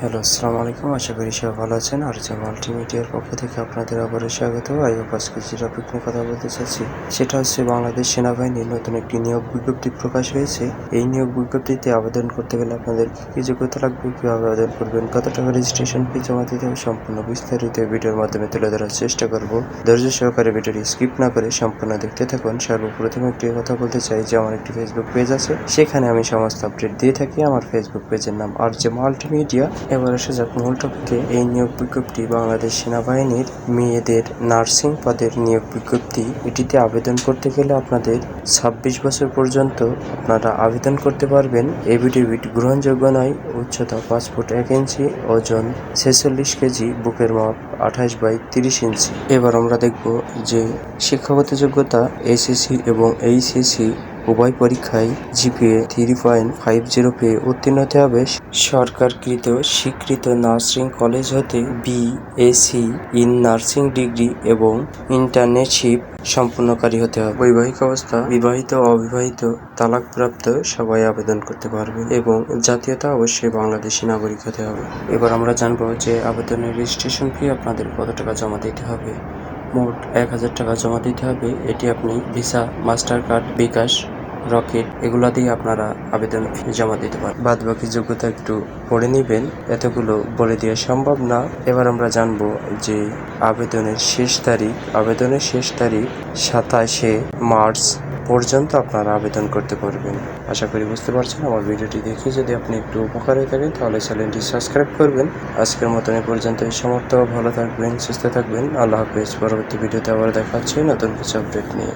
Hello, আসসালামু আলাইকুম। আশা করি সবাই ভালো আছেন। আর যে মাল্টিমিডিয়ার পক্ষ থেকে আপনাদের আবারও স্বাগত। আইও আজকে যে টপিক নিয়ে কথা বলতে চাচ্ছি। সেটা হচ্ছে বাংলাদেশ সেনাবাহিনীর নতুন একটি নিয়োগ বিজ্ঞপ্তি প্রকাশ হয়েছে। এই নিয়োগ বিজ্ঞপ্তিতে আবেদন করতে গেলে আপনাদের কি যোগ্যতা লাগবে, কীভাবে আবেদন করবেন, কত টাকা রেজিস্ট্রেশন ফি জমা দিতে হবে, সম্পূর্ণ বিস্তারিত ভিডিওর মাধ্যমে তুলে ধরার চেষ্টা করব। ধৈর্য সহকারে ভিডিওটি স্কিপ না করে সম্পূর্ণ দেখতে থাকুন। সর্বপ্রথম একটি কথা বলতে চাই, যে আমার একটি ফেসবুক পেজ আছে। সেখানে আমি সমস্ত আপডেট দিয়ে থাকি। আমার ফেসবুক পেজের নাম আর যে মাল্টিমিডিয়া। এবার এসে যাক মূল টপিকে এই নিয়োগ বিজ্ঞপ্তি বাংলাদেশ সেনাবাহিনীর মেয়েদের নার্সিং পদের নিয়োগ বিজ্ঞপ্তি। এটিতে আবেদন করতে গেলে আপনাদের ছাব্বিশ বছর পর্যন্ত আপনারা আবেদন করতে পারবেন। এভিডেভিট গ্রহণযোগ্য নয়। উচ্চতা ফুট এক ইঞ্চি, ওজন ছেচল্লিশ কেজি, বুকের মাপ আঠাশ বাই তিরিশ ইঞ্চি। এবার আমরা দেখব যে শিক্ষাগত যোগ্যতা এসএসসি এবং এইচএসসি উভয় পরীক্ষায় GPA, three point five zero পেয়ে উত্তীর্ণ হতে হবে। সরকারকৃত স্বীকৃত নার্সিং কলেজ হতে B Sc in nursing degree এবং ইন্টার্নশিপ সম্পূর্ণকারী হতে হবে। বৈবাহিক অবস্থা, বিবাহিত অবিবাহিত তালাকপ্রাপ্ত সবাই আবেদন করতে পারবে এবং জাতীয়তা অবশ্যই বাংলাদেশি নাগরিক হতে হবে। এবার আমরা জানব যে আবেদনের রেজিস্ট্রেশন ফি আপনাদের কত টাকা জমা দিতে হবে? মোট এক হাজার টাকা জমা দিতে হবে। এটি আপনি visa master card Bkash Rocket, এগুলা দিয়ে আপনারা আবেদন জমা দিতে পারেন। বাদ বাকি যোগ্যতা একটু পড়ে নেবেন। এতগুলো বলে দেওয়া সম্ভব না। এবার আমরা জানব যে আবেদনের শেষ তারিখ, আবেদনের শেষ তারিখ সাতাশে মার্চ পর্যন্ত আপনারা আবেদন করতে পারবেন। আশা করি বুঝতে পারছেন। আমার ভিডিওটি দেখে যদি আপনি একটু উপকার হয়ে থাকেন, তাহলে চ্যানেলটি সাবস্ক্রাইব করবেন। আজকের মতন এ পর্যন্ত এই সমর্থ ভালো থাকবেন, সুস্থ থাকবেন। আল্লাহ হাফেজ। পরবর্তী ভিডিওতে আবার দেখা হচ্ছে নতুন কিছু আপডেট নিয়ে।